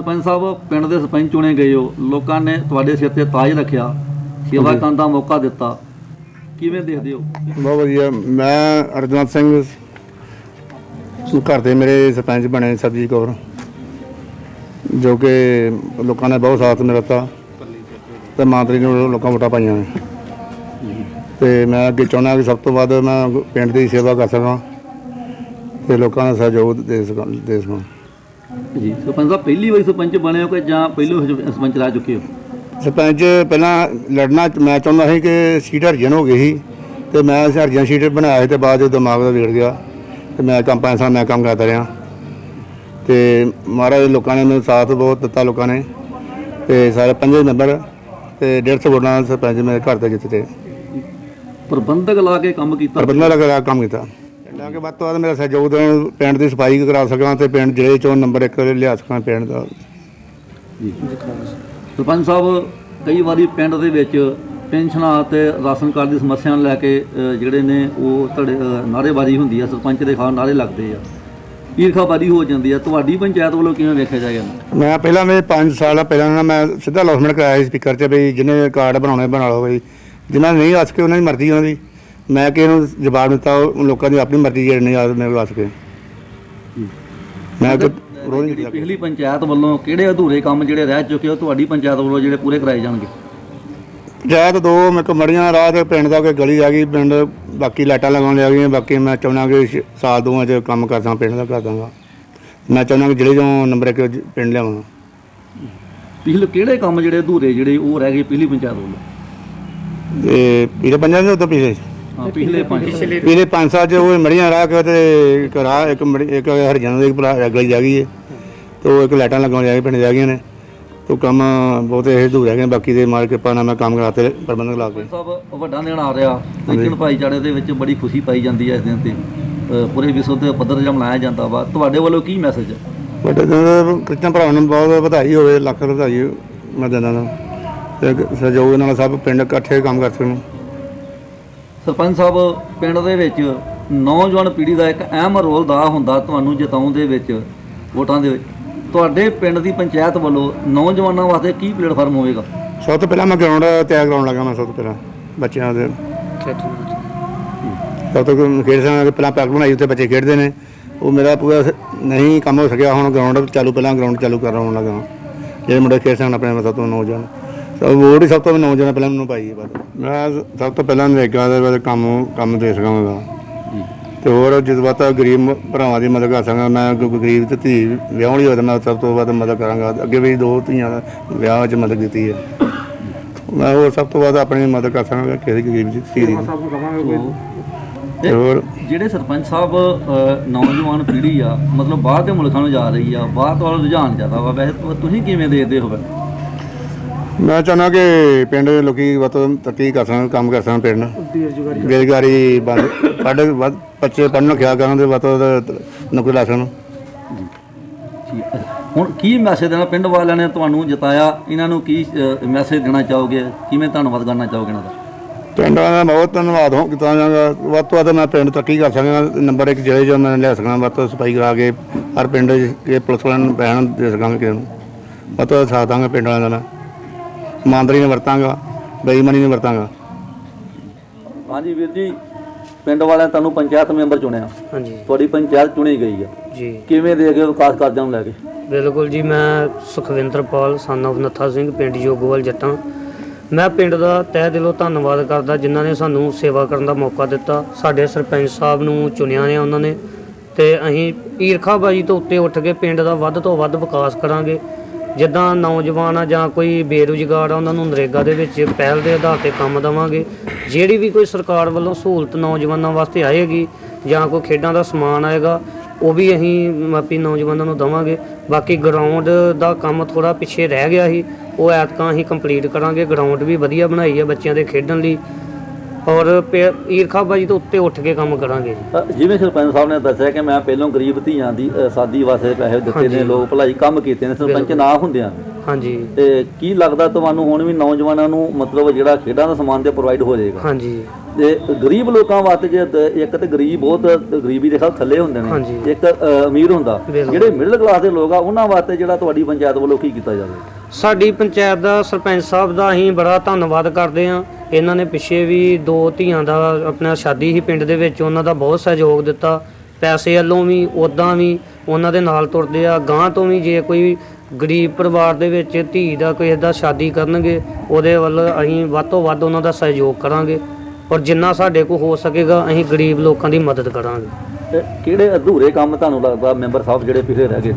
ਸਰਪੰਚ ਸਾਹਿਬ, ਪਿੰਡ ਦੇ ਸਰਪੰਚ ਚੁਣੇ ਗਏ ਹੋ। ਲੋਕਾਂ ਨੇ ਤੁਹਾਡੇ ਸਿਰ ਤੇ ਤਾਜ ਰੱਖਿਆ। ਸੇਵਾ ਕਰਨ ਦਾ ਮੌਕਾ ਦਿੱਤਾ। ਕਿਵੇਂ ਦੇਖਦੇ ਹੋ? ਬਹੁਤ ਵਧੀਆ। ਮੈਂ ਅਰਜਨਾਥ ਸਿੰਘ, ਘਰ ਦੇ ਮੇਰੇ ਸਰਪੰਚ ਬਣੇ ਸਬਜੀ ਕੌਰ, ਜੋ ਕਿ ਲੋਕਾਂ ਨੇ ਬਹੁਤ ਸਾਥ ਮੇਰਾ ਦਿੱਤਾ ਤੇ ਮੰਤਰੀ ਨੂੰ ਲੋਕਾਂ ਵੋਟਾਂ ਪਾਈਆਂ ਨੇ। ਤੇ ਮੈਂ ਅੱਗੇ ਚਾਹੁੰਦਾ ਕਿ ਸਭ ਤੋਂ ਵੱਧ ਮੈਂ ਪਿੰਡ ਦੀ ਸੇਵਾ ਕਰ ਸਕਾਂ ਤੇ ਲੋਕਾਂ ਦਾ ਸਹਿਯੋਗ ਦੇ ਸਕਾਂ ਦੇ ਸਕਾਂ ਜੀ ਸਰਪੰਚ ਸਾਹਿਬ ਪਹਿਲੀ ਵਾਰੀ ਸਰਪੰਚ ਬਣੇ ਹੋ ਕਿ ਜਾਂ ਪਹਿਲੋਂ ਸਰਪੰਚ ਰਹਿ ਚੁੱਕੇ ਹੋ? ਸਰਪੰਚ ਪਹਿਲਾਂ ਲੜਨਾ ਮੈਂ ਚਾਹੁੰਦਾ ਸੀ ਕਿ ਸੀਟ ਹਰਜਨ ਹੋ ਗਈ ਸੀ ਤੇ ਮੈਂ ਹਰਜਨ ਸੀਟ ਬਣਾਇਆ ਤੇ ਬਾਅਦ 'ਚ ਦਿਮਾਗ ਦਾ ਵਿਗੜ ਗਿਆ ਤੇ ਮੈਂ ਕੰਮ ਪੰਜ ਸਾਲ ਮੈਂ ਕੰਮ ਕਰਦਾ ਰਿਹਾ। ਤੇ ਮਹਾਰਾਜ ਲੋਕਾਂ ਨੇ ਮੈਨੂੰ ਸਾਥ ਬਹੁਤ ਦਿੱਤਾ ਲੋਕਾਂ ਨੇ ਤੇ ਸਾਰੇ ਪੰਜੇ ਮੈਂਬਰ ਤੇ 150 ਵੋਟਾਂ ਨਾਲ ਸਰਪੰਚ ਮੇਰੇ ਘਰ ਦੇ ਜਿੱਤੇ ਪ੍ਰਬੰਧਕ ਲਾ ਕੇ ਕੰਮ ਕੀਤਾ। ਪ੍ਰਬੰਧਨ ਲਗਾ ਕੰਮ ਕੀਤਾ। ਪਿੰਡਾਂ ਕੇ ਵੱਧ ਤੋਂ ਵੱਧ ਮੇਰਾ ਸਹਿਯੋਗ ਦੇਣ ਪਿੰਡ ਦੀ ਸਫ਼ਾਈ ਕਰਾ ਸਕਾਂ ਤੇ ਪਿੰਡ ਜ਼ਿਲ੍ਹੇ ਚੋਂ ਨੰਬਰ 1 ਲਿਆ ਸਕਾਂ ਪਿੰਡ ਦਾ। ਜੀ ਸਰਪੰਚ ਸਾਹਿਬ ਕਈ ਵਾਰੀ ਪਿੰਡ ਦੇ ਵਿੱਚ ਪੈਨਸ਼ਨਾਂ ਤੇ ਰਾਸ਼ਨ ਕਾਰਡ ਦੀ ਸਮੱਸਿਆ ਨੂੰ ਲੈ ਕੇ ਜਿਹੜੇ ਨੇ ਉਹ ਤੁਹਾਡੇ ਅ, ਨਾਅਰੇਬਾਜ਼ੀ ਹੁੰਦੀ ਆ ਸਰਪੰਚ ਦੇ ਖਾਨ ਨਾਅਰੇ ਲੱਗਦੇ ਆ। ਈਰਖਾਬਾਜ਼ੀ ਹੋ ਜਾਂਦੀ ਆ। ਤੁਹਾਡੀ ਪੰਚਾਇਤ ਵੱਲੋਂ ਕਿਵੇਂ ਵੇਖਿਆ ਜਾਏਗਾ? ਮੈਂ ਪਹਿਲਾਂ ਮੇਰੇ 5 ਸਾਲ ਪਹਿਲਾਂ ਨਾ ਮੈਂ ਸਿੱਧਾ ਲੌਸਮੈਂਟ ਕਰਾਇਆ ਸੀ ਸਪੀਕਰ 'ਚ ਵੀ ਜਿਹਨੇ ਕਾਰਡ ਬਣਾਉਣੇ ਬਣਾ ਲਓ ਬਈ ਜਿਨ੍ਹਾਂ ਨੇ ਨਹੀਂ ਆ ਸਕੇ ਉਹਨਾਂ ਦੀ ਮਰਜ਼ੀ ਉਹਨਾਂ ਦੀ। ਮੈਂ ਕਿ ਇਹਨੂੰ ਜਵਾਬ ਦਿੱਤਾ ਉਹ ਲੋਕਾਂ ਦੀ ਆਪਣੀ ਮਰਜ਼ੀ ਜਿਹੜੇ ਨਹੀਂ ਆ ਮੇਰੇ ਆ ਸਕੇ ਮੈਂ ਕੋਈ ਵਿਰੋਧ ਨਹੀਂ ਜਿਹੜੀ ਕੀਤਾ ਪਿਛਲੀ ਪੰਚਾਇਤ ਵੱਲੋਂ ਕਿਹੜੇ ਅਧੂਰੇ ਕੰਮ ਜਿਹੜੇ ਰਹਿ ਚੁੱਕੇ ਉਹ ਤੁਹਾਡੀ ਪੰਚਾਇਤ ਵੱਲੋਂ ਜਿਹੜੇ ਪੂਰੇ ਕਰਾਏ ਜਾਣਗੇ? ਪੰਚਾਇਤ ਦੋ ਮੇਰੇ ਕੋਲ ਮੜੀਆਂ ਰਾਹ ਤੇ ਪਿੰਡ ਦਾ ਕੋਈ ਗਲੀ ਆ ਗਈ ਪਿੰਡ ਬਾਕੀ ਲਾਈਟਾਂ ਲਗਾਉਣ ਆ ਗਈਆਂ ਬਾਕੀ ਮੈਂ ਚਾਹੁੰਦਾ ਕਿ ਸਾਲ ਦੋਵਾਂ 'ਚ ਕੰਮ ਕਰਦਾ ਪਿੰਡ ਦਾ ਕਰ ਦਾਂਗਾ ਮੈਂ ਚਾਹੁੰਦਾ ਕਿ ਜ਼ਿਲ੍ਹੇ ਚੋਂ ਨੰਬਰ ਜ- ਪਿੰਡ ਲਿਆਵਾਂ। ਪਿਛਲੇ ਕਿਹੜੇ ਕੰਮ ਜਿਹੜੇ ਅਧੂਰੇ ਜਿਹੜੇ ਉਹ ਰਹਿ ਗਏ ਪਿਛਲੀ ਪੰਚਾਇਤ ਵੱਲੋਂ? ਤੇ ਪੀਰੇ ਪੰਜਾਂ ਦੇ ਉੱਤੇ ਪਿਛਲੇ। ਪਿਛਲੇ ਪੰਜ ਪਿਛਲੇ ਪੰਜ ਸਾਲ 'ਚ ਉਹ ਮੜੀਆਂ ਰਾਹ ਕੇ ਤੇ ਇੱਕ ਰਾਹ ਇੱਕ ਮੜੀ ਇੱਕ ਹਰਜਨ ਦੀ ਭਰਾ ਗਲੀ ਜਾ ਗਈ ਹੈ ਤੇ ਉਹ ਇੱਕ ਲਾਈਟਾਂ ਲਗਾਉਣ ਜਾ ਗਈ ਪਿੰਡ ਜਾ ਗਈਆਂ ਨੇ। ਤੇ ਕੰਮ ਬਹੁਤ ਇਹ ਦੂਰ ਰਹਿ ਗਏ ਬਾਕੀ ਦੇ ਮਾਰ ਕਿਰਪਾ ਨਾਲ ਮੈਂ ਕੰਮ ਕਰਾਤੇ ਪ੍ਰਬੰਧਕ ਲਾ ਕੇ। ਸਾਹਿਬ ਵੱਡਾ ਦਿਨ ਆ ਰਿਹਾ। ਕ੍ਰਿਸਚਨ ਭਾਈਚਾਰੇ ਦੇ ਵਿੱਚ ਬੜੀ ਖੁਸ਼ੀ ਪਾਈ ਜਾਂਦੀ ਹੈ ਇਸ ਦਿਨ ਤੇ। ਅ, ਪੂਰੇ ਵਿਸ਼ਵ ਦੇ ਪੱਧਰ ਤੇ ਮਨਾਇਆ ਜਾਂਦਾ ਵਾ। ਤੁਹਾਡੇ ਵੱਲੋਂ ਕੀ ਮੈਸੇਜ ਹੈ ਬਟ ਕ੍ਰਿਸਚਨ ਭਰਾਵਾਂ ਨੂੰ ਬਹੁਤ ਵਧਾਈ ਹੋਵੇ ਲੱਖ ਵਧਾਈ ਮੈਂ ਦਿੰਦਾ ਨਾ ਤੇ ਸਹਿਯੋਗ ਨਾਲ ਸਭ ਪਿੰਡ ਇਕੱਠੇ ਕੰਮ ਕਰ ਸਕਣ। ਸਰਪੰਚ ਸਾਹਿਬ ਪਿੰਡ ਦੇ ਵਿੱਚ ਨੌਜਵਾਨ ਪੀੜ੍ਹੀ ਦਾ ਇੱਕ ਅਹਿਮ ਰੋਲ ਦਾ ਹੁੰਦਾ ਤੁਹਾਨੂੰ ਜਿਤਾਉਣ ਦੇ ਵਿੱਚ ਵੋਟਾਂ ਦੇ ਵਿੱਚ। ਤੁਹਾਡੇ ਪਿੰਡ ਦੀ ਪੰਚਾਇਤ ਵੱਲੋਂ ਨੌਜਵਾਨਾਂ ਵਾਸਤੇ ਕੀ ਪਲੇਟਫਾਰਮ ਹੋਵੇਗਾ? ਸਭ ਤੋਂ ਪਹਿਲਾਂ ਮੈਂ ਗਰਾਊਂਡ ਤਿਆਰ ਕਰਾਉਣ ਲੱਗਾ ਮੈਂ ਸਭ ਤੋਂ ਪਹਿਲਾਂ ਬੱਚਿਆਂ ਦੇ। ਸਭ ਤੋਂ ਖੇਡ ਸਾਂ ਪਹਿਲਾਂ ਪਾਰਕ ਬਣਾਈ ਉੱਥੇ ਬੱਚੇ ਖੇਡਦੇ ਨੇ। ਉਹ ਮੇਰਾ ਪੂਰਾ ਸ- ਨਹੀਂ ਕੰਮ ਹੋ ਸਕਿਆ ਹੁਣ ਗਰਾਊਂਡ ਚਾਲੂ ਪਹਿਲਾਂ ਗਰਾਊਂਡ ਚਾਲੂ ਕਰਾਉਣ ਲੱਗਾ ਜਿਹੜੇ ਮੁੰਡੇ ਖੇਡ ਸਨ ਆਪਣੇ ਸਭ ਤੋਂ ਨੌਜਵਾਨ। ਸਭ ਵੋਟ ਹੀ ਸਭ ਤੋਂ ਨੌਜਵਾਨ ਪਹਿਲਾਂ ਮੈਨੂੰ ਪਾਈ ਹੈ ਬਸ। ਮੈਂ ਸਭ ਤੋਂ ਪਹਿਲਾਂ ਨਰੇਗਾ ਦੇ ਵਿੱਚ ਕੰਮ ਕੰਮ ਦੇ ਸਕਾਂਗਾ ਤੇ ਹੋਰ ਜਜ਼ਬਾਤ ਗਰੀਬ ਭਰਾਵਾਂ ਦੀ ਮਦਦ ਕਰ ਸਕਾਂਗਾ ਮੈਂ ਕੋਈ ਗਰੀਬ ਤੇ ਧੀ ਵਿਆਹਣ ਹੋਵੇ ਮੈਂ ਸਭ ਤੋਂ ਵੱਧ ਮਦਦ ਕਰਾਂਗਾ। ਅੱਗੇ ਵੀ ਦੋ ਧੀਆਂ ਵਿਆਹ 'ਚ ਮਦਦ ਕੀਤੀ ਹੈ। ਮੈਂ ਹੋਰ ਸਭ ਤੋਂ ਵੱਧ ਆਪਣੀ ਮਦਦ ਕਰ ਸਕਾਂਗਾ ਕਿਸੇ ਗਰੀਬ ਦੀ, ਧੀ ਦੀ। ਤੇ ਹੋਰ? ਜਿਹੜੇ ਸਰਪੰਚ ਸਾਹਿਬ ਨੌਜਵਾਨ ਪੀੜ੍ਹੀ ਆ, ਮਤਲਬ ਬਾਹਰ ਦੇ ਮੁਲਕਾਂ ਨੂੰ ਜਾ ਰਹੀ ਆ, ਬਾਹਰ ਤੋਂ ਰੁਝਾਨ ਜ਼ਿਆਦਾ ਵਾ, ਵੈਸੇ ਤੁਸੀਂ ਕਿਵੇਂ ਦੇਖਦੇ ਹੋ? ਮੈਂ ਚਾਹੁੰਦਾ ਕਿ ਪਿੰਡ ਦੇ ਲੋਕੀ ਤੋਂ ਤਰੱਕੀ ਕਰ ਸਕਣ ਕੰਮ ਕਰ ਸਕਣ ਪਿੰਡ। ਬੇਰੁਜ਼ਗਾਰੀ ਬੰਦ ਸਾਡੇ ਵੱਧ ਬੱਚੇ ਪੜ੍ਹਨ ਖਿਆ ਕਰਨ ਦੇ ਵੱਧ ਨੌਕਰੀ ਲਾ ਸਕਣ। ਹੁਣ ਕੀ ਮੈਸੇਜ ਦੇਣਾ ਪਿੰਡ ਵਾਲਿਆਂ ਨੇ ਤੁਹਾਨੂੰ ਜਿਤਾਇਆ? ਇਹਨਾਂ ਨੂੰ ਕੀ ਮੈਸੇਜ ਦੇਣਾ ਚਾਹੋਗੇ? ਕਿਵੇਂ ਧੰਨਵਾਦ ਕਰਨਾ ਚਾਹੋਗੇ ਇਹਨਾਂ ਦਾ? ਪਿੰਡਾਂ ਦਾ ਬਹੁਤ ਧੰਨਵਾਦ ਹੋ ਕੀਤਾ ਜਾਗਾ ਵੱਧ ਤੋਂ ਵੱਧ ਮੈਂ ਪਿੰਡ ਤਰੱਕੀ ਕਰ ਸਕਾਂ ਨੰਬਰ ਇੱਕ ਜਿਹੜੇ ਜੋ ਮੈਂ ਲੈ ਸਕਾਂ ਵੱਧ ਤੋਂ ਸਫ਼ਾਈ ਕਰਾ ਕੇ ਹਰ ਪਿੰਡ ਕਿ ਪੁਲਿਸ ਵਾਲਿਆਂ ਨੂੰ ਬਹਿਣ ਦੇ ਸਕਾਂਗੇ ਕਿਸੇ ਨੂੰ। ਵੱਧ ਤੋਂ ਸਾਥ ਦਾਂਗਾ ਪਿੰਡ ਵਾਲਿਆਂ ਦਾ ਇਮਾਨਦਾਰੀ ਨਾਲ ਵਰਤਾਂਗਾ ਬੇਈਮਾਨੀ ਨਾਲ ਵਰਤਾਂਗਾ। ਹਾਂਜੀ ਵੀਰ ਜੀ ਪਿੰਡ ਵਾਲਿਆਂ ਤੁਹਾਨੂੰ ਪੰਚਾਇਤ ਮੈਂਬਰ ਚੁਣਿਆ। ਹਾਂਜੀ। ਤੁਹਾਡੀ ਪੰਚਾਇਤ ਚੁਣੀ ਗਈ ਆ। ਜੀ। ਕਿਵੇਂ ਦੇਖਦੇ ਹੋ ਵਿਕਾਸ ਕਾਰਜਾਂ ਨੂੰ ਲੈ ਕੇ? ਬਿਲਕੁਲ ਜੀ ਮੈਂ ਸੁਖਵਿੰਦਰਪਾਲ ਸਨ of ਨੱਥਾ ਸਿੰਘ ਪਿੰਡ ਜੋਗੋਵਾਲ ਜੱਟਾਂ। ਮੈਂ ਪਿੰਡ ਦਾ ਤਹਿ ਦਿਲੋਂ ਧੰਨਵਾਦ ਕਰਦਾ ਜਿਨ੍ਹਾਂ ਨੇ ਸਾਨੂੰ ਸੇਵਾ ਕਰਨ ਦਾ ਮੌਕਾ ਦਿੱਤਾ। ਸਾਡੇ ਸਰਪੰਚ ਸਾਹਿਬ ਨੂੰ ਚੁਣਿਆ ਨੇ ਉਹਨਾਂ ਨੇ। ਤੇ ਅਸੀਂ ਈਰਖਾਬਾਜੀ ਤੋਂ ਉੱਤੇ ਉੱਠ ਕੇ ਪਿੰਡ ਦਾ ਵੱਧ ਤੋਂ ਵੱਧ ਵਿਕਾਸ ਕਰਾਂਗੇ। ਜਿੱਦਾਂ ਨੌਜਵਾਨ ਆ ਜਾਂ ਕੋਈ ਬੇਰੁਜ਼ਗਾਰ ਆ, ਉਹਨਾਂ ਨੂੰ ਨਰੇਗਾ ਦੇ ਵਿੱਚ ਪਹਿਲ ਦੇ ਆਧਾਰ ਤੇ ਕੰਮ ਦੇਵਾਂਗੇ। ਜਿਹੜੀ ਵੀ ਕੋਈ ਸਰਕਾਰ ਵੱਲੋਂ ਸਹੂਲਤ ਨੌਜਵਾਨਾਂ ਵਾਸਤੇ ਆਏਗੀ ਜਾਂ ਕੋਈ ਖੇਡਾਂ ਦਾ ਸਮਾਨ ਆਏਗਾ, ਉਹ ਵੀ ਅਸੀਂ ਮਾਪੀ ਨੌਜਵਾਨਾਂ ਨੂੰ ਦਵਾਂਗੇ। ਬਾਕੀ ਗਰਾਊਂਡ ਦਾ ਕੰਮ ਥੋੜਾ ਪਿੱਛੇ ਰਹਿ ਗਿਆ ਸੀ, ਉਹ ਐਤਕਾਂ ਅਸੀਂ ਕੰਪਲੀਟ ਕਰਾਂਗੇ। ਗਰਾਊਂਡ ਵੀ ਵਧੀਆ ਬਣਾਈ ਹੈ ਬੱਚਿਆਂ ਦੇ ਖੇਡਣ ਲਈ। ਔਰ ਪੇ- ਈਰਖਾਬਾਜੀ ਤੋਂ ਉੱਤੇ ਉੱਠ ਕੇ ਕੰਮ ਕਰਾਂਗੇ ਜੀ। ਅ, ਜਿਵੇਂ ਸਰਪੰਚ ਸਾਹਿਬ ਨੇ ਦੱਸਿਆ ਕਿ ਮੈਂ ਪਹਿਲਾਂ ਗਰੀਬ ਧੀਆਂ ਦੀ ਅ, ਸਾਦੀ ਵਾਸਤੇ ਪੈਸੇ ਦਿੱਤੇ ਨੇ ਲੋਕ ਭਲਾਈ ਕੰਮ ਕੀਤੇ ਨੇ ਸਰਪੰਚ ਨਾ ਹੁੰਦਿਆਂ ਹਾਂਜੀ। ਤੇ ਕੀ ਲੱਗਦਾ ਤੁਹਾਨੂੰ ਹੁਣ ਵੀ ਨੌਜਵਾਨਾਂ ਨੂੰ ਮਤਲਬ ਜਿਹੜਾ ਖੇਡਾਂ ਦਾ ਸਮਾਨ ਤੇ ਪ੍ਰੋਵਾਈਡ ਹੋ ਜਾਏਗਾ? ਹਾਂਜੀ। ਤੇ ਗਰੀਬ ਲੋਕਾਂ ਵਾਸਤੇ ਜੇ ਦ- ਇੱਕ ਤੇ ਗਰੀਬ ਬਹੁਤ ਗਰੀਬੀ ਦੇ ਸਭ ਥੱਲੇ ਹੁੰਦੇ ਨੇ। ਇੱਕ ਅ, ਅਮੀਰ ਹੁੰਦਾ। ਬਿਲਕੁਲ। ਜਿਹੜੇ ਮਿਡਲ ਕਲਾਸ ਦੇ ਲੋਕ ਆ ਉਹਨਾਂ ਵਾਸਤੇ ਜਿਹੜਾ ਤੁਹਾਡੀ ਪੰਚਾਇਤ ਵੱਲੋਂ ਕੀ ਕੀਤਾ ਜਾਵੇ? ਸਾਡੀ ਪੰਚਾਇਤ ਦਾ ਸਰਪੰਚ ਸਾਹਿਬ ਦਾ ਅਸੀਂ ਬੜਾ ਧੰਨਵਾਦ ਕਰਦੇ ਹਾਂ। ਇਹਨਾਂ ਨੇ ਪਿੱਛੇ ਵੀ ਦੋ ਧੀਆਂ ਦਾ ਆਪਣਾ ਸ਼ਾਦੀ ਸੀ ਪਿੰਡ ਦੇ ਵਿੱਚ, ਉਹਨਾਂ ਦਾ ਬਹੁਤ ਸਹਿਯੋਗ ਦਿੱਤਾ। ਪੈਸੇ ਵੱਲੋਂ ਵੀ, ਉਦਾਂ ਵੀ ਉਹਨਾਂ ਦੇ ਨਾਲ ਤੁਰਦੇ ਆ। ਗਾਂ ਤੋਂ ਵੀ ਜੇ ਕੋਈ ਗਰੀਬ ਪਰਿਵਾਰ ਦੇ ਵਿੱਚ ਧੀ ਦਾ ਕੋਈ ਦਾ ਸ਼ਾਦੀ ਕਰਨਗੇ, ਉਹਦੇ ਵੱਲ ਅਸੀਂ ਵੱਧ ਤੋਂ ਵੱਧ ਉਹਨਾਂ ਦਾ ਸਹਿਯੋਗ ਕਰਾਂਗੇ। ਔਰ ਜਿੰਨਾ ਸਾਡੇ ਕੋਲ ਹੋ ਸਕੇਗਾ, ਅਸੀਂ ਗਰੀਬ ਲੋਕਾਂ ਦੀ ਮਦਦ ਕਰਾਂਗੇ। ਤੇ ਕਿਹੜੇ ਅਧੂਰੇ ਕੰਮ ਤੁਹਾਨੂੰ ਲੱਗਦਾ ਮੈਂਬਰ ਸਾਹਿਬ ਜਿਹੜੇ ਪਿਛਲੇ ਰਹਿ ਗਏ?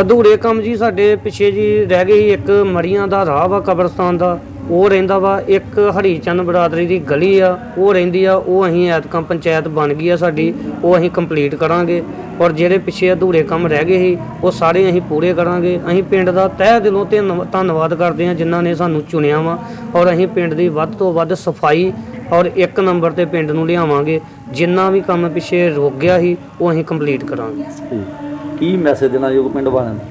ਅਧੂਰੇ ਕੰਮ ਜੀ ਸਾਡੇ ਪਿੱਛੇ ਜੀ ਰਹਿ ਗਏ ਸੀ ਇੱਕ ਮੜੀਆਂ ਦਾ ਰਾਹ ਵਾ ਕਬਰਸਤਾਨ ਦਾ, ਉਹ ਰਹਿੰਦਾ ਵਾ ਇੱਕ ਹਰੀਚੰਦ ਬਰਾਦਰੀ ਦੀ ਗਲੀ ਆ, ਉਹ ਰਹਿੰਦੀ ਆ, ਉਹ ਅਸੀਂ ਐਤਕਾਂ ਪੰਚਾਇਤ ਬਣ ਗਈ ਆ ਸਾਡੀ, ਉਹ ਅਸੀਂ ਕੰਪਲੀਟ ਕਰਾਂਗੇ ਔਰ ਜਿਹੜੇ ਪਿੱਛੇ ਅਧੂਰੇ ਕੰਮ ਰਹਿ ਗਏ ਸੀ, ਉਹ ਸਾਰੇ ਅਸੀਂ ਪੂਰੇ ਕਰਾਂਗੇ। ਅਸੀਂ ਪਿੰਡ ਦਾ ਤਹਿ ਦਿਲੋਂ ਧੰਨ- ਧੰਨਵਾਦ ਕਰਦੇ ਹਾਂ ਜਿਨ੍ਹਾਂ ਨੇ ਸਾਨੂੰ ਚੁਣਿਆ ਵਾ ਔਰ ਅਸੀਂ ਪਿੰਡ ਦੀ ਵੱਧ ਤੋਂ ਵੱਧ ਸਫ਼ਾਈ ਔਰ ਇੱਕ ਨੰਬਰ ਤੇ ਪਿੰਡ ਨੂੰ ਲਿਆਵਾਂਗੇ। ਜਿੰਨਾ ਵੀ ਕੰਮ ਪਿੱਛੇ ਰੁਕ ਗਿਆ ਸੀ, ਉਹ ਅਸੀਂ ਕੰਪਲੀਟ ਕਰਾਂਗੇ। ਕੀ ਮੈਸੇਜ ਦੇਣਾ ਜੋ ਪਿੰਡ ਵਾਲਿਆਂ ਨੂੰ?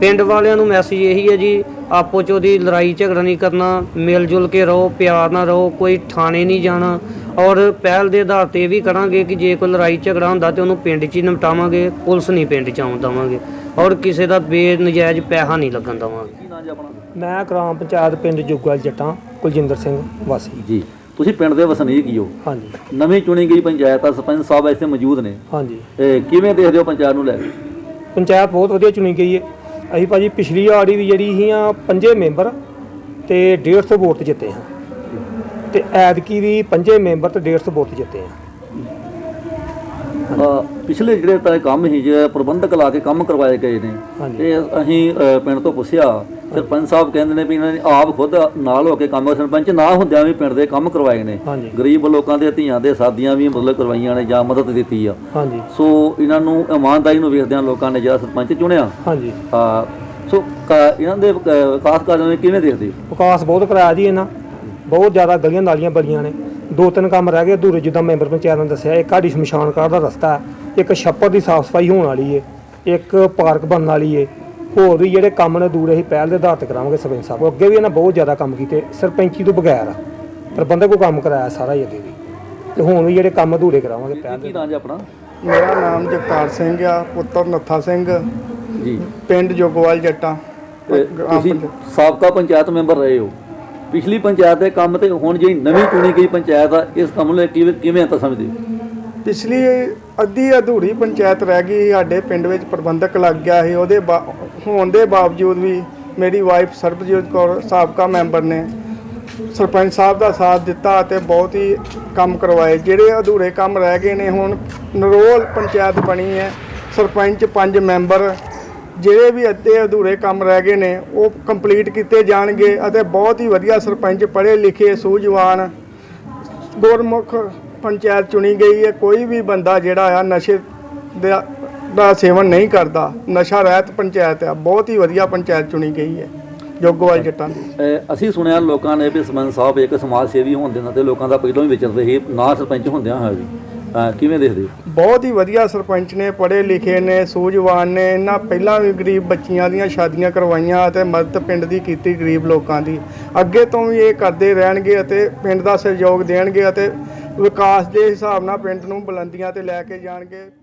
ਪਿੰਡ ਵਾਲਿਆਂ ਨੂੰ ਮੈਸੇਜ ਇਹੀ ਹੈ ਜੀ ਆਪੋ ਚ ਉਹਦੀ ਲੜਾਈ ਝਗੜਾ ਨਹੀਂ ਕਰਨਾ ਮਿਲ ਜੁਲ ਕੇ ਰਹੋ ਪਿਆਰ ਨਾਲ ਰਹੋ ਕੋਈ ਥਾਣੇ ਨਹੀਂ ਜਾਣਾ। ਔਰ ਪਹਿਲ ਦੇ ਆਧਾਰ ਤੇ ਇਹ ਵੀ ਕਰਾਂਗੇ ਕਿ ਜੇ ਕੋਈ ਲੜਾਈ ਝਗੜਾ ਹੁੰਦਾ ਤੇ ਉਹਨੂੰ ਪਿੰਡ 'ਚ ਹੀ ਨਿਪਟਾਵਾਂਗੇ ਪੁਲਿਸ ਨਹੀਂ ਪਿੰਡ 'ਚ ਆਉਣ ਦੇਵਾਂਗੇ। ਔਰ ਕਿਸੇ ਦਾ ਬੇਨਜਾਇਜ਼ ਪੈਸਾ ਨਹੀਂ ਲੱਗਣ ਦੇਵਾਂਗੇ। ਕੀ ਨਾਂ ਜੀ ਆਪਣਾ? ਮੈਂ ਗ੍ਰਾਮ ਪੰਚਾਇਤ ਪਿੰਡ ਜੁਗਵਾਲ ਜੱਟਾਂ ਕੁਲਜਿੰਦਰ ਸਿੰਘ ਵਾਸੀ। ਜੀ ਤੁਸੀਂ ਪਿੰਡ ਦੇ ਵਸਨੀਕ ਹੀ ਹੋ। ਹਾਂਜੀ। ਨਵੀਂ ਚੁਣੀ ਗਈ ਪੰਚਾਇਤ ਆ ਸਰਪੰਚ ਸਾਹਿਬ ਇੱਥੇ ਮੌਜੂਦ ਨੇ। ਹਾਂਜੀ। ਇਹ ਕਿਵੇਂ ਦੇਖਦੇ ਹੋ ਪੰਚਾਇਤ ਨੂੰ ਲੈ ਕੇ? ਪੰਚਾਇਤ ਬਹੁਤ ਵਧੀਆ ਚੁਣੀ ਗਈ ਹੈ। ਅਸੀਂ ਭਾਜੀ ਪਿਛਲੀ ਆੜੀ ਵੀ ਜਿਹੜੀ ਸੀ ਸੀਆਂ ਪੰਜੇ ਮੈਂਬਰ ਤੇ 150 ਵੋਟ ਤੇ ਜਿੱਤੇ ਹਾਂ। ਤੇ ਐਤਕੀ ਵੀ ਪੰਜੇ ਮੈਂਬਰ ਤੇ 150 ਵੋਟ ਤੇ ਜਿੱਤੇ ਹਾਂ। ਪਿਛਲੇ ਜਿਹੜੇ ਤਾਂ ਕੰਮ ਸੀ ਜਿਹੜੇ ਪ੍ਰਬੰਧਕ ਲਾ ਕੇ ਕੰਮ ਕਰਵਾਏ ਗਏ ਨੇ। ਤੇ ਅਸੀਂ ਪਿੰਡ ਤੋਂ ਪੁੱਛਿਆ ਸਰਪੰਚ ਸਾਹਿਬ ਕਹਿੰਦੇ ਨੇ ਵੀ ਇਹਨਾਂ ਨੇ ਆਪ ਖੁਦ ਨਾਲ ਹੋ ਕੇ ਕੰਮ ਸਰਪੰਚ ਨਾ ਹੁੰਦਿਆਂ ਵੀ ਪਿੰਡ ਦੇ ਕੰਮ ਕਰਵਾਏ ਨੇ। ਗਰੀਬ ਲੋਕਾਂ ਦੇ ਧੀਆਂ ਦੇ ਸਾਦੀਆਂ ਵੀ ਮਤਲਬ ਕਰਵਾਈਆਂ ਨੇ ਜਾਂ ਮਦਦ ਦਿੱਤੀ ਆ। ਸੋ ਇਹਨਾਂ ਨੂੰ ਇਮਾਨਦਾਰੀ ਨੂੰ ਵੇਖਦਿਆਂ ਲੋਕਾਂ ਨੇ ਜਿਹੜਾ ਸਰਪੰਚ ਚੁਣਿਆ। ਹਾਂਜੀ। ਸੋ ਇਹਨਾਂ ਦੇ ਕ- ਖਾਸ ਕਾਰਨ ਨੂੰ ਕਿਵੇਂ ਦੇਖਦੇ ਹੋ? ਵਿਕਾਸ ਬਹੁਤ ਕਰਾਇਆ ਜੀ ਇਹਨਾਂ। ਬਹੁਤ ਜ਼ਿਆਦਾ ਗਲੀਆਂ ਨਾਲੀਆਂ ਬੜੀਆਂ ਨੇ। ਦੋ ਤਿੰਨ ਕੰਮ ਰਹਿ ਗਏ ਅਧੂਰੇ ਜਿੱਦਾਂ ਮੈਂਬਰ ਪੰਚਾਇਤ ਨੇ ਦੱਸਿਆ ਇੱਕ ਸਾਡੀ ਸ਼ਮਸ਼ਾਨ ਘਾਟ ਦਾ ਰਸਤਾ ਹੈ, ਇੱਕ ਛੱਪੜ ਦੀ ਸਾਫ਼ ਸਫ਼ਾਈ ਹੋਣ ਵਾਲੀ ਏ ਇੱਕ ਪਾਰਕ ਬਣਨ ਵਾਲੀ ਏ ਹੋਰ ਵੀ ਜਿਹੜੇ ਕੰਮ ਨੇ ਦੂਰ ਅਸੀਂ ਪਹਿਲ ਦੇ ਆਧਾਰ ਤੇ ਕਰਾਵਾਂਗੇ ਸਰਪੰਚ ਸਾਹਿਬ। ਅੱਗੇ ਵੀ ਇਹਨਾਂ ਬਹੁਤ ਜ਼ਿਆਦਾ ਕੰਮ ਕੀਤੇ ਸਰਪੰਚੀ ਤੋਂ ਬਗੈਰ ਆ ਪ੍ਰਬੰਧਕ ਕੋ ਕੰਮ ਕਰਾਇਆ ਸਾਰਾ ਹੀ ਅੱਗੇ ਵੀ। ਤੇ ਹੁਣ ਵੀ ਜਿਹੜੇ ਕੰਮ ਅਧੂਰੇ ਕਰਾਵਾਂਗੇ ਪਹਿਲ ਦੇ ਕੀ ਨਾਂ ਜੀ ਆਪਣਾ? ਮੇਰਾ ਨਾਮ ਜਗਤਾਰ ਸਿੰਘ ਆ ਪੁੱਤਰ ਨੱਥਾ ਸਿੰਘ। ਜੀ। ਪਿੰਡ ਜੋਗਵਾਲ ਜੱਟਾਂ। ਤੇ ਤੁਸੀਂ। ਸਾਬਕਾ ਪੰਚਾਇਤ ਮੈਂਬਰ ਰਹੇ ਹੋ। ਪਿਛਲੀ ਪੰਚਾਇਤ ਦੇ ਕੰਮ ਤੇ ਹੁਣ ਜਿਹੜੀ ਨਵੀਂ ਚੁਣੀ ਗਈ ਪੰਚਾਇਤ ਆ, ਇਸ ਕੰਮ ਨੂੰ ਕਿਵੇਂ ਕਿਵੇਂ ਤਾਂ ਸਮਝਦੇ ਪਿਛਲੀ ਅੱਧੀ ਅਧੂਰੀ ਪੰਚਾਇਤ ਰਹਿ ਗਈ ਸਾਡੇ ਪਿੰਡ ਵਿੱਚ ਪ੍ਰਬੰਧਕ ਲੱਗ ਗਿਆ ਸੀ, ਉਹਦੇ ਬਾ- ਹੋਣ ਦੇ ਬਾਵਜੂਦ ਵੀ ਮੇਰੀ ਵਾਈਫ ਸਰਬਜੀਤ ਕੌਰ ਸਾਬਕਾ ਮੈਂਬਰ ਨੇ ਸਰਪੰਚ ਸਾਹਿਬ ਦਾ ਸਾਥ ਦਿੱਤਾ ਅਤੇ ਬਹੁਤ ਹੀ ਕੰਮ ਕਰਵਾਏ। ਜਿਹੜੇ ਅਧੂਰੇ ਕੰਮ ਰਹਿ ਗਏ ਨੇ, ਹੁਣ ਨਰੋਲ ਪੰਚਾਇਤ ਬਣੀ ਹੈ, ਸਰਪੰਚ ਪੰਜ ਮੈਂਬਰ ਜਿਹੜੇ ਵੀ ਅੱਧੇ ਅਧੂਰੇ ਕੰਮ ਰਹਿ ਗਏ ਨੇ, ਉਹ ਕੰਪਲੀਟ ਕੀਤੇ ਜਾਣਗੇ ਅਤੇ ਬਹੁਤ ਹੀ ਵਧੀਆ ਸਰਪੰਚ ਪੜ੍ਹੇ ਲਿਖੇ ਸੂਝਵਾਨ ਗੁਰਮੁਖ ਪੰਚਾਇਤ ਚੁਣੀ ਗਈ ਹੈ। ਕੋਈ ਵੀ ਬੰਦਾ ਜਿਹੜਾ ਆ ਨਸ਼ੇ ਦਾ ਦਾ ਸੇਵਨ ਨਹੀਂ ਕਰਦਾ। ਨਸ਼ਾ ਰਹਿਤ ਪੰਚਾਇਤ ਆ। ਬਹੁਤ ਹੀ ਵਧੀਆ ਪੰਚਾਇਤ ਚੁਣੀ ਗਈ ਹੈ। ਜੋਗੋਵਾਲ ਜੱਟਾਂ ਦੀ। ਅਹ ਅਸੀਂ ਸੁਣਿਆ ਲੋਕਾਂ ਨੇ ਵੀ ਸਰਪੰਚ ਸਾਹਿਬ ਇੱਕ ਸਮਾਜ ਸੇਵੀ ਹੋਣ ਦੇ ਨਾਤੇ ਲੋਕਾਂ ਦਾ ਪਹਿਲਾਂ ਵੀ ਵਿਚਰਦੇ ਸੀ, ਨਾ ਸਰਪੰਚ ਹੁੰਦਿਆਂ ਹੋਇਆ ਵੀ। ਅਹ, ਕਿਵੇਂ ਦੇਖਦੇ ਹੋ? ਬਹੁਤ ਹੀ ਵਧੀਆ ਸਰਪੰਚ ਨੇ, ਪੜ੍ਹੇ ਲਿਖੇ ਨੇ, ਸੂਝਵਾਨ ਨੇ, ਇਹਨਾਂ ਪਹਿਲਾਂ ਵੀ ਗਰੀਬ ਬੱਚੀਆਂ ਦੀਆਂ ਸ਼ਾਦੀਆਂ ਕਰਵਾਈਆਂ ਅਤੇ ਮਦਦ ਪਿੰਡ ਦੀ ਕੀਤੀ ਗਰੀਬ ਲੋਕਾਂ ਦੀ। ਅੱਗੇ ਤੋਂ ਵੀ ਇਹ ਕਰਦੇ ਰਹਿਣਗੇ ਅਤੇ ਪਿੰਡ ਦਾ ਸਹਿਯੋਗ ਦੇਣਗੇ ਅਤੇ ਵਿਕਾਸ ਦੇ ਹਿਸਾਬ ਨਾਲ ਪਿੰਡ ਨੂੰ ਬੁਲੰਦੀਆਂ ਤੇ ਲੈ ਕੇ ਜਾਣਗੇ।